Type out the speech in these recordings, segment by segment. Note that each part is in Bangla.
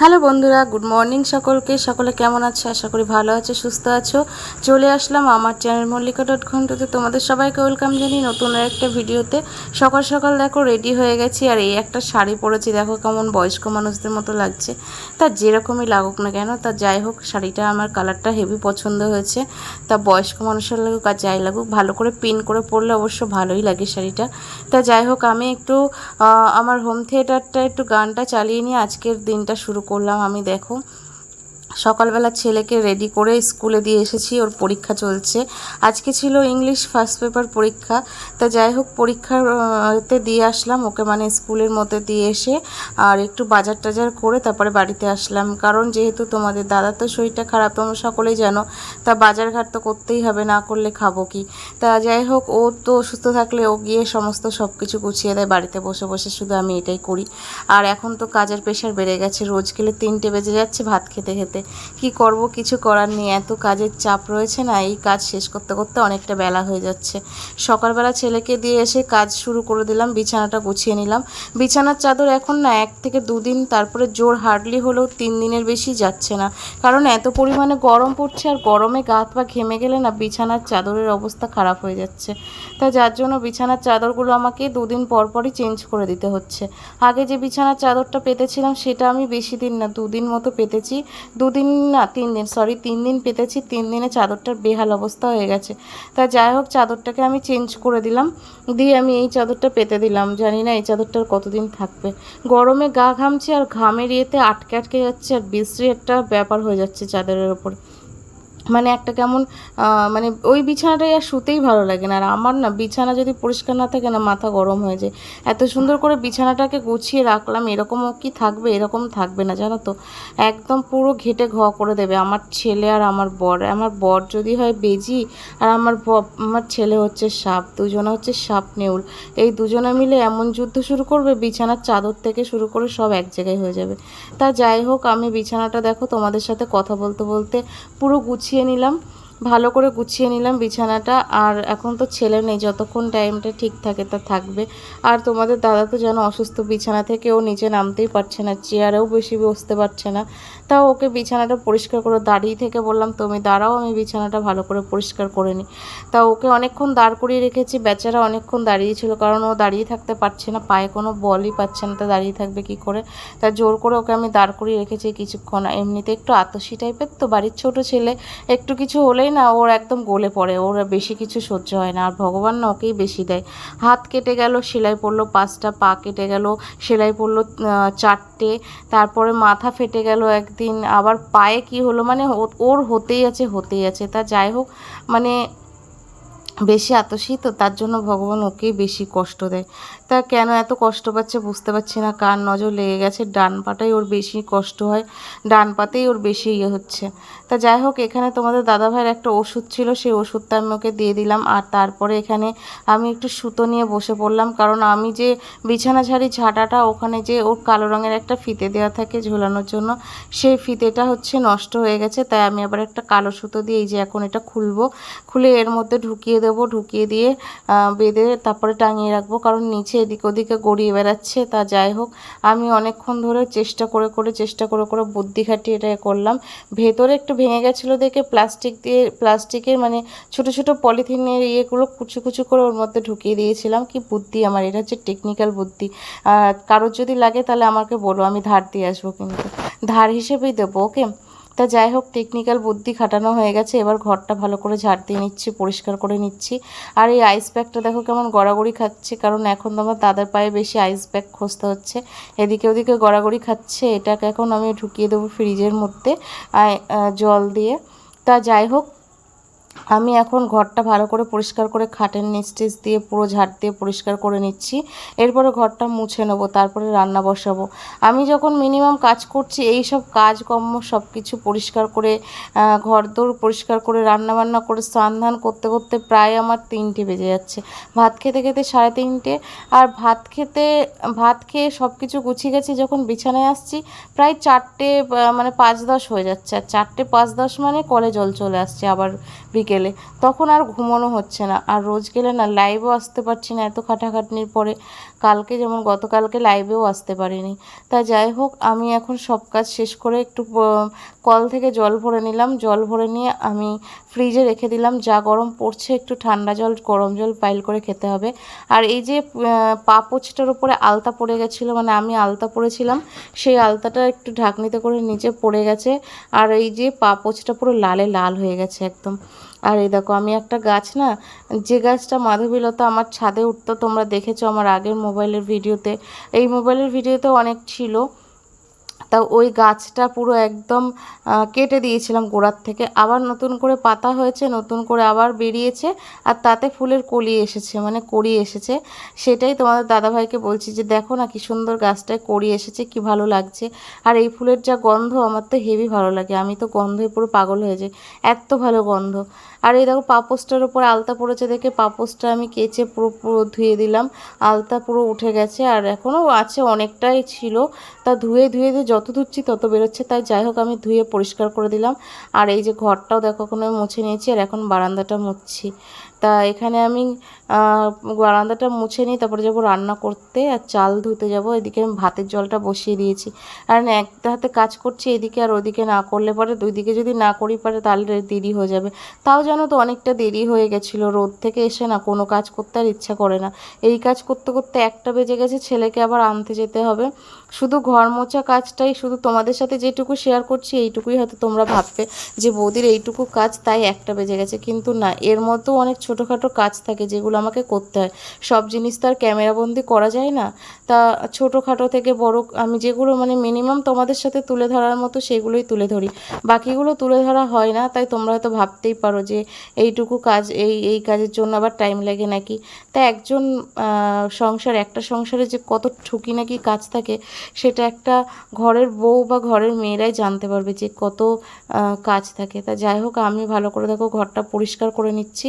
হ্যালো বন্ধুরা, গুড মর্নিং সকলকে। সকলে কেমন আছো? আশা করি ভালো আছো, সুস্থ আছো। চলে আসলাম আমার চ্যানেল মল্লিকা ডট ঘন্টাতে তোমাদের সবাইকে ওয়েলকাম জানি নতুন আর একটা ভিডিওতে। সকাল সকাল দেখো রেডি হয়ে গেছি। আর এই একটা শাড়ি পরেছি, দেখো কেমন বয়স্ক মানুষদের মতো লাগছে। তা যেরকমই লাগুক না কেন, তা যাই হোক, শাড়িটা আমার কালারটা হেভি পছন্দ হয়েছে। তা বয়স্ক মানুষের লাগুক আর যাই লাগুক, ভালো করে পিন করে পরলে অবশ্য ভালোই লাগে শাড়িটা। তা যাই হোক, আমি একটু আমার হোম থিয়েটারটা একটু গানটা চালিয়ে নিয়ে আজকের দিনটা শুরু করলাম আমি দেখো। সকালবেলা ছেলেকে রেডি করে স্কুলে দিয়ে এসেছি ওর পরীক্ষা চলছে। আজকে ছিল ইংলিশ ফার্স্ট পেপার পরীক্ষা। তা যাই হোক পরীক্ষার আহ, তে দিয়ে আসলাম ওকে মানে স্কুলের মধ্যে দিয়ে এসে আর একটু বাজার টাজার করে তারপরে বাড়িতে আসলাম। কারণ যেহেতু তোমাদের দাদা তো শরীরটা খারাপ তোমরা সকলেই জানো তা বাজার ঘাট তো করতেই হবে না করলে খাব কি? তা যাই হোক ও তো অসুস্থ থাকলে ও গিয়ে সমস্ত সব কিছু গুছিয়ে দেয় বাড়িতে বসে বসে শুধু আমি এটাই করি। আর এখন তো কাজের প্রেশার বেড়ে গেছে রোজ গেলে তিনটে বেজে যাচ্ছে ভাত খেতে খেতে। কি করব, কিছু করার নেই। এত কাজের চাপ রয়েছে না, এই কাজ শেষ করতে করতে অনেকটা বেলা হয়ে যাচ্ছে। সকালবেলা ছেলেকে দিয়ে এসে কাজ শুরু করে দিলাম, বিছানাটা গুছিয়ে নিলাম। বিছানার চাদর এখন না, এক থেকে দুদিন তারপরে জোর হার্ডলি হলেও তিন দিনের বেশি যাচ্ছে না। কারণ এত পরিমাণে গরম পড়ছে আর গরমে গা হাত পা ঘেমে গেলে না, বিছানার চাদরের অবস্থা খারাপ হয়ে যাচ্ছে। তা যার জন্য বিছানার চাদরগুলো আমাকে দুদিন পর পরই চেঞ্জ করে দিতে হচ্ছে। আগে যে বিছানার চাদরটা পেতেছিলাম, সেটা আমি বেশি দিন না দুদিন মতো পেতেছি। দুদিন, না, তিন দিন সরি তিন দিন পেতেছি, তিন দিনে চাদরটার বেহাল অবস্থা হয়ে গেছে। তা যাই হোক, চাদরটাকে আমি চেঞ্জ করে দিলাম। দিয়ে আমি এই চাদরটা পেতে দিলাম। জানি না এই চাদরটার কতদিন থাকবে। গরমে গা ঘামছে আর ঘামের ইয়েতে আটকে আটকে যাচ্ছে আর বিশ্রী একটা ব্যাপার হয়ে যাচ্ছে চাদরের ওপর। মানে একটা কেমন মানে ওই বিছানাটাই আর শুতেই ভালো লাগে না। আর আমার না বিছানা যদি পরিষ্কার না থাকে না, মাথা গরম হয়ে যায়। এত সুন্দর করে বিছানাটাকে গুছিয়ে রাখলাম এরকমও কি থাকবে, এরকম থাকবে না, জানো তো? একদম পুরো ঘেটে ঘ করে দেবে। আমার ছেলে আর আমার বর আমার বর যদি হয় বেজি, আর আমার আমার ছেলে হচ্ছে সাপ, দুজনে হচ্ছে সাপ নেউল। এই দুজনে মিলে এমন যুদ্ধ শুরু করবে, বিছানার চাদর থেকে শুরু করে সব এক জায়গায় হয়ে যাবে। তা যাই হোক, আমি বিছানাটা দেখো তোমাদের সাথে কথা বলতে বলতে পুরো গুছিয়ে নিলাম। ভালো করে গুছিয়ে নিলাম বিছানাটা। আর এখন তো ছেলে নেই, যতক্ষণ টাইমটা ঠিক থাকে তা থাকবে। আর তোমাদের দাদা তো যেন অসুস্থ, বিছানা থেকে ও নিচে নামতেই পারছে না, চেয়ারেও বেশি বসতে পারছে না। তাও ওকে বিছানাটা পরিষ্কার করে দাঁড়িয়ে থেকে বললাম, তুমি দাঁড়াও, আমি বিছানাটা ভালো করে পরিষ্কার করে নিই। তা ওকে অনেকক্ষণ দাঁড় করিয়ে রেখেছি, বেচারা অনেকক্ষণ দাঁড়িয়ে ছিল, কারণ ও দাঁড়িয়ে থাকতে পারছে না, পায়ে কোনো বলই পাচ্ছে না, তা দাঁড়িয়ে থাকবে কি করে? তা জোর করে ওকে আমি দাঁড় করিয়ে রেখেছি কিছুক্ষণ। এমনিতে একটু আতসী টাইপের তো, বাড়ির ছোট ছেলে, একটু কিছু হলেই না, ওর একদম গলে পড়ে, ওর বেশি কিছু সহ্য হয় না। আর ভগবান না ওকেই বেশি দেয়। হাত কেটে গেল, সেলাই পড়ল, পাঁচটা পা কেটে গেল, সেলাই পড়ল চারটে, তারপরে মাথা ফেটে গেল একদিন, আবার পায়ে কি হলো মানে ওর হতেই আছে হতেই আছে। তা যাই হোক মানে বেশি আতসী, তো তার জন্য ভগবান ওকেই বেশি কষ্ট দেয়। তা কেন এত কষ্ট পাচ্ছে বুঝতে পারছি না, কার নজর লেগে গেছে? ডান পাটাই ওর বেশি কষ্ট হয়, ডান পাতেই ওর বেশি ইয়ে হচ্ছে। তা যাই হোক, এখানে তোমাদের দাদাভাইয়ের একটা ওষুধ ছিল, সেই ওষুধটা আমি ওকে দিয়ে দিলাম। আর তারপরে এখানে আমি একটু সুতো নিয়ে বসে পড়লাম, কারণ আমি যে বিছানা ঝাড়ি ঝাঁটাটা, ওখানে যে ওর কালো রঙের একটা ফিতে দেওয়া থাকে ঝোলানোর জন্য, সেই ফিতেটা হচ্ছে নষ্ট হয়ে গেছে। তাই আমি আবার একটা কালো সুতো দিয়ে এই যে এখন এটা খুলবো। খুলে এর মধ্যে ঢুকিয়ে দেবো, ঢুকিয়ে দিয়ে বেঁধে তারপরে টাঙিয়ে রাখব। কারণ নিচে এদিক ওদিকে গড়িয়ে বেড়াচ্ছে, তা যাই হোক। আমি অনেকক্ষণ ধরে চেষ্টা করে করে চেষ্টা করে করে বুদ্ধি খাটিয়ে এটা করলাম। ভেতরে একটু ভেঙে গেছিল দেখে প্লাস্টিক দিয়ে, প্লাস্টিকের মানে ছোট ছোট পলিথিনের ইয়েগুলো কুচু কুচু করে ওর মধ্যে ঢুকিয়ে দিয়েছিলাম। কি বুদ্ধি আমার, এটা হচ্ছে টেকনিক্যাল বুদ্ধি। কারোর যদি লাগে তাহলে আমাকে বলো, আমি ধার দিয়ে আসব কিন্তু। ধার হিসেবেই দেবো ওকে তা যাই হোক টেকনিক্যাল বুদ্ধি খাটানো হয়ে গেছে। এবার ঘরটা ভালো করে ঝাড় দিয়ে নিচ্ছি, পরিষ্কার করে নিচ্ছি। আর এই আইস ব্যাগটা দেখো কেমন গড়াগড়ি খাচ্ছে, কারণ এখন তো আমার দাদার পায়ে বেশি আইস ব্যাগ খুঁজতে হচ্ছে। এদিকে ওদিকে গড়াগড়ি খাচ্ছে, এটাকে এখন আমি ঢুকিয়ে দেবো ফ্রিজের মধ্যে জল দিয়ে। তা যাই হোক আমি এখন ঘরটা ভালো করে পরিষ্কার করে খাটের নিচ টিচ দিয়ে পুরো ঝাড় দিয়ে পরিষ্কার করে নিচ্ছি। এরপরে ঘরটা মুছে নেব তারপরে রান্না বসাবো। আমি যখন মিনিমাম কাজ করছি এই সব কাজকর্ম সব কিছু পরিষ্কার করে আহ, ঘরদোর পরিষ্কার করে রান্না বান্না করে স্নান ধান করতে করতে প্রায় আমার তিনটে বেজে যাচ্ছে। ভাত খেতে খেতে সাড়ে তিনটে। আর ভাত খেতে ভাত খেয়ে সব কিছু গুছিয়ে গেছি যখন বিছানায় আসছি প্রায় চারটে মানে পাঁচ দশ হয়ে যাচ্ছে। আর চারটে পাঁচ দশ মানে কলে জল চলে আসছে আবার বিকেলে তখন আর ঘুমানো হচ্ছে না। আর রোজ গেলে না লাইভও আসতে পারছি না এত খাটাখাটনির পরে। কালকে যেমন গতকালকে লাইভেও আসতে পারিনি। তা যাই হোক আমি এখন সব কাজ শেষ করে একটু কল থেকে জল ভরে নিলাম। জল ভরে নিয়ে আমি ফ্রিজে রেখে দিলাম। যা গরম পড়ছে একটু ঠান্ডা জল গরম জল পাইল করে খেতে হবে। আর এই যে আহ, পা পোছটার উপরে আলতা পড়ে গেছিল মানে আমি আলতা পরেছিলাম সেই আলতাটা একটু ঢাকনিতে করে নিচে পড়ে গেছে। আর এই যে পা পোছটা পুরো লালে লাল হয়ে গেছে একদম। আর এই দেখো, আমি একটা গাছ না, যে গাছটা মাধবীলতা আমার ছাদে উঠতো, তোমরা দেখেছ আমার আগের মোবাইলের ভিডিওতে। এই মোবাইলের ভিডিওতে অনেক ছিল। তা ওই গাছটা পুরো একদম কেটে দিয়েছিলাম গোড়ার থেকে। আবার নতুন করে পাতা হয়েছে, নতুন করে আবার বেরিয়েছে, আর তাতে ফুলের কলি এসেছে মানে কড়ি এসেছে। সেটাই তোমাদের দাদাভাইকে বলছি যে, দেখো না কি সুন্দর গাছটায় কড়ি এসেছে, কি ভালো লাগছে। আর এই ফুলের যা গন্ধ, আমার তো হেভি ভালো লাগে। আমি তো গন্ধে পুরো পাগল হয়ে যাই। এত ভালো গন্ধ। আর এই দেখো পাপোসটার উপরে আলতা পড়েছে দেখে পাপোসটা আমি কেচে পুরো পুরো ধুয়ে দিলাম। আলতা পুরো উঠে গেছে আর এখনও আছে অনেকটাই ছিল। তা ধুয়ে ধুয়ে দিয়ে যত ধুচ্ছি তত বেরোচ্ছে। তাই যাই হোক আমি ধুয়ে পরিষ্কার করে দিলাম। আর এই যে ঘরটাও দেখো কোনো মুছে নিয়েছি আর এখন বারান্দাটা মুছছি। তা এখানে আমি বারান্দাটা মুছে নিই, তারপরে যাব রান্না করতে, আর চাল ধুতে যাব। এদিকে আমি ভাতের জলটা বসিয়ে দিয়েছি। আর একটা হাতে কাজ করছি, এদিকে আর ওদিকে না করলে পরে দুই দিকে যদি না করি পারে তাহলে দেরি হয়ে যাবে। তাও জানো তো অনেকটা দেরি হয়ে গেছিল। রোদ থেকে এসে না কোনো কাজ করতে আর ইচ্ছা করে না। এই কাজ করতে করতে একটা বেজে গেছে, ছেলেকে আবার আনতে যেতে হবে। শুধু ঘর মোছা কাজটাই, শুধু তোমাদের সাথে যেটুকু শেয়ার করছি, এইটুকুই হয়তো তোমরা ভাববে যে বৌদির এইটুকু কাজ তাই একটা বেজে গেছে। কিন্তু না, এর মধ্যেও অনেক ছোটোখাটো কাজ থাকে যেগুলো আমাকে করতে হয়। সব জিনিস তো আর ক্যামেরাবন্দি করা যায় না। তা ছোটোখাটো থেকে বড় আমি যেগুলো মানে মিনিমাম তোমাদের সাথে তুলে ধরার মতো সেগুলোই তুলে ধরি। বাকিগুলো তুলে ধরা হয় না, তাই তোমরা হয়তো ভাবতেই পারো যে এইটুকু কাজ এই এই কাজের জন্য আবার টাইম লাগে নাকি। তা একজন সংসার, একটা সংসারে যে কত ঠুকি নাকি কাজ থাকে, সেটা একটা ঘরের বউ বা ঘরের মেয়েরাই জানতে পারবে যে কত কাজ থাকে। তা যাই হোক, আমি ভালো করে দেখো ঘরটা পরিষ্কার করে নিচ্ছি।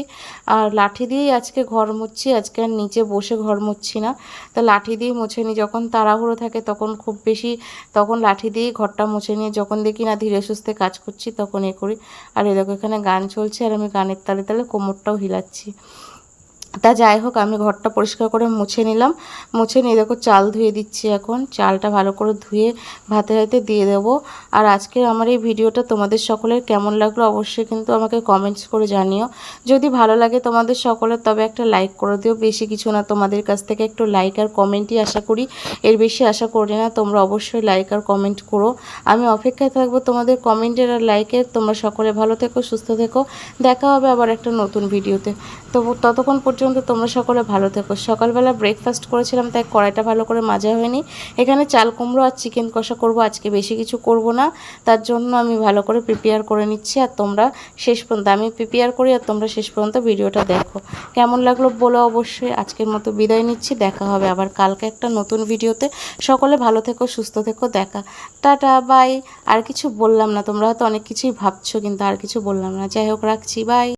আর লাঠি দিয়েই আজকে ঘর মুচ্ছি আজকে আর নিচে বসে ঘর মুচ্ছি না। তা লাঠি দিয়ে মুছে নিই, যখন তাড়াহুড়ো থাকে তখন খুব বেশি, তখন লাঠি দিয়েই ঘরটা মুছে নিয়ে যখন দেখি না ধীরে সুস্থে কাজ করছি তখন এ করি। আর এ দেখো এখানে গান চলছে আর আমি গানের তালে তালে কোমরটাও হিলাচ্ছি। তা যাই হোক, আমি ঘরটা পরিষ্কার করে মুছে নিলাম। মুছে নিয়ে দেখো চাল ধুয়ে দিচ্ছি এখন। চালটা ভালো করে ধুয়ে ভাতে ভাতে দিয়ে দেবো। আর আজকের আমার এই ভিডিওটা তোমাদের সকলের কেমন লাগল অবশ্যই কিন্তু আমাকে কমেন্টস করে জানিও। যদি ভালো লাগে তোমাদের সকলের, তবে একটা লাইক করে দিও। বেশি কিছু না, তোমাদের কাছ থেকে একটু লাইক আর কমেন্টই আশা করি। এর বেশি আশা করি না, তোমরা অবশ্যই লাইক আর কমেন্ট করো। আমি অপেক্ষায় থাকব তোমাদের কমেন্টের আর লাইকের তোমরা সকলে ভালো থেকো, সুস্থ থেকো। দেখা হবে আবার একটা নতুন ভিডিওতে। তো ততক্ষণ পর্যন্ত তোমরা সকলে ভালো থেকো। সকালবেলা ব্রেকফাস্ট করেছিলাম, তাই কড়াইটা ভালো করে মাজা হয়নি। এখানে চাল কুমড়ো আর চিকেন কষা করব, আজকে বেশি কিছু করব না। তার জন্য আমি ভালো করে প্রিপেয়ার করে নিচ্ছি আর তোমরা শেষ পর্যন্ত, আমি প্রিপেয়ার করি আর তোমরা শেষ পর্যন্ত ভিডিওটা দেখো। কেমন লাগল বলো অবশ্যই। আজকের মতো বিদায় নিচ্ছি, দেখা হবে আবার কালকে একটা নতুন ভিডিওতে। সকলে ভালো থেকো, সুস্থ থেকো, দেখা। টাটা বাই আর কিছু বললাম না, তোমরা হয়তো অনেক কিছুই ভাবছ, কিন্তু আর কিছু বললাম না। যাই হোক, রাখছি বাই